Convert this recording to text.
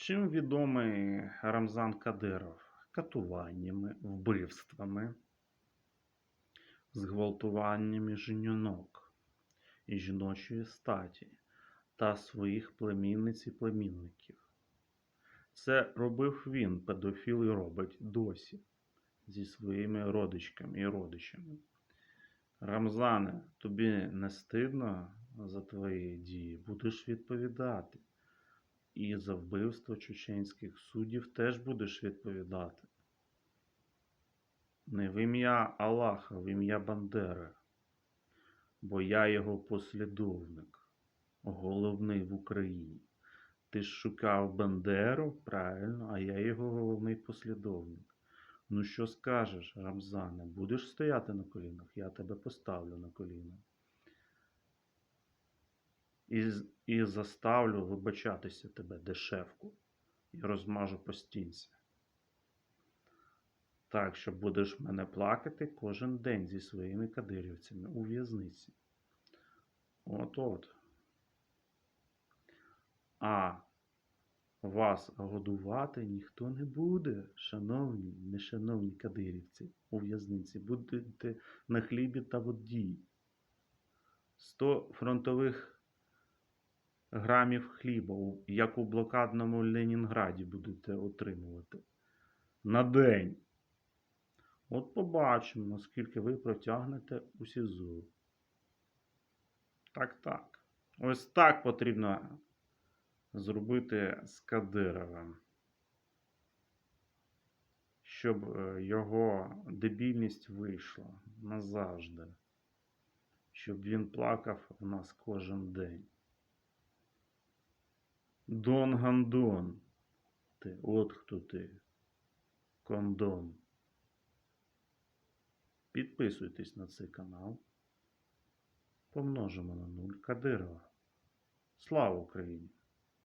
Чим відомий Рамзан Кадиров? Катуваннями, вбивствами, зґвалтуваннями жінок і жіночої статі та своїх племінниць і племінників. Це робив він, педофіл, і робить досі зі своїми родичками і родичами. Рамзане, тобі не стидно за твої дії? Будеш відповідати. І за вбивство чеченських суддів теж будеш відповідати. Не в ім'я Аллаха, в ім'я Бандери. Бо я його послідовник, головний в Україні. Ти ж шукав Бандеру, правильно, а я його головний послідовник. Ну що скажеш, Рамзане, будеш стояти на колінах? Я тебе поставлю на коліна. І, і заставлю вибачатися тебе, дешевку, і розмажу по стінці. Так, що будеш мене плакати кожен день зі своїми кадирівцями у в'язниці. От-от. А вас годувати ніхто не буде, шановні, нешановні кадирівці, у в'язниці. Будете на хлібі та воді. 100 фронтових грамів хліба, як у блокадному Ленінграді будете отримувати. На день. От побачимо, наскільки ви протягнете у СІЗО. Так, так. Ось так потрібно зробити з Кадировим. Щоб е, його дебільність вийшла назавжди. Щоб він плакав в нас кожен день. Дон Гандон. Ти, от хто ти. Кондон. Підписуйтесь на цей канал. Помножимо на нуль Кадирова. Слава Україні!